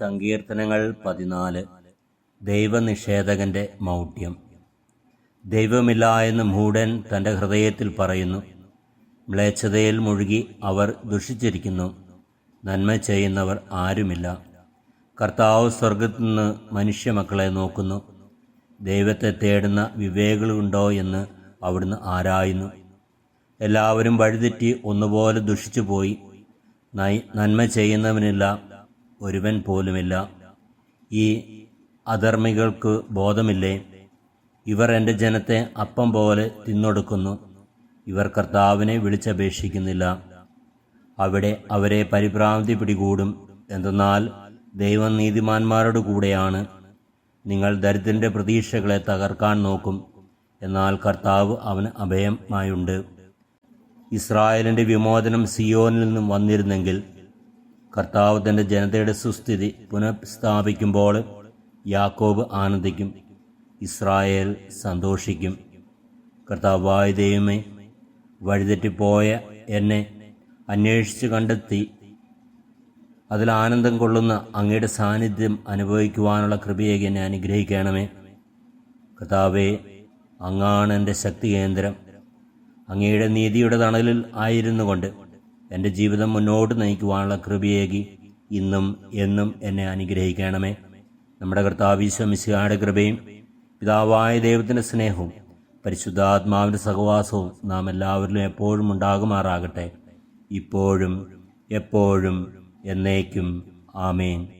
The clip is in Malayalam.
സങ്കീർത്തനങ്ങൾ പതിനാല്. ദൈവനിഷേധകന്റെ മൗഢ്യം. ദൈവമില്ല എന്ന് മൂഢൻ തന്റെ ഹൃദയത്തിൽ പറയുന്നു. മ്ലേച്ഛതയിൽ മുഴുകി അവർ ദുഷിച്ചിരിക്കുന്നു. നന്മ ചെയ്യുന്നവർ ആരുമില്ല. കർത്താവ് സ്വർഗത്തിൽ നിന്ന് മനുഷ്യമക്കളെ നോക്കുന്നു. ദൈവത്തെ തേടുന്ന വിവേകളുണ്ടോ എന്ന് അവിടുന്ന് ആരായുന്നു. എല്ലാവരും വഴിതെറ്റി ഒന്നുപോലെ ദുഷിച്ചുപോയി. പോയി നന്മ ചെയ്യുന്നവനില്ല. ഒരുവൻ പോലുമില്ല. ഈ അധർമ്മികൾക്ക് ബോധമില്ലേ? ഇവർ എന്റെ ജനത്തെ അപ്പം പോലെ തിന്നൊടുക്കുന്നു. ഇവർ കർത്താവിനെ വിളിച്ചപേക്ഷിക്കുന്നില്ല. അവിടെ അവരെ പരിഭ്രാന്തി പിടികൂടും. എന്തെന്നാൽ ദൈവം നീതിമാന്മാരോട് കൂടെയാണ്. നിങ്ങൾ ദരിദ്രന്റെ പ്രതീക്ഷകളെ തകർക്കാൻ നോക്കും. എന്നാൽ കർത്താവ് അവന് അഭയമായുണ്ട്. ഇസ്രായേലിന്റെ വിമോചനം സിയോനിൽ നിന്നും വന്നിരുന്നെങ്കിൽ കർത്താവ് തന്റെ ജനതയുടെ സുസ്ഥിതി പുനഃസ്ഥാപിക്കുമ്പോൾ യാക്കോബ് ആനന്ദിക്കും ഇസ്രായേൽ സന്തോഷിക്കും. കർത്താവായ ദൈവമേ വഴിതെറ്റിപ്പോയ എന്നെ അന്വേഷിച്ച് കണ്ടെത്തി. അതിൽ ആനന്ദം കൊള്ളുന്ന അങ്ങയുടെ സാന്നിധ്യം അനുഭവിക്കുവാനുള്ള കൃപയേക്ക് എന്നെ അനുഗ്രഹിക്കണമേ. കർത്താവേ അങ്ങാണ് എന്റെ ശക്തി കേന്ദ്രം അങ്ങയുടെ നീതിയുടെ തണലിൽ ആയിരുന്നു കൊണ്ട് എന്റെ ജീവിതം മുന്നോട്ട് നയിക്കുവാനുള്ള കൃപയേകി ഇന്നും എന്നും എന്നെ അനുഗ്രഹിക്കണമേ. നമ്മുടെ കർത്താവിശ്വമിശിയുടെ കൃപയും പിതാവായ ദൈവത്തിന്റെ സ്നേഹവും പരിശുദ്ധാത്മാവിന്റെ സഹവാസവും നാം എല്ലാവരിലും എപ്പോഴും ഉണ്ടാകുമാറാകട്ടെ. ഇപ്പോഴും എപ്പോഴും എന്നേക്കും. ആമേൻ.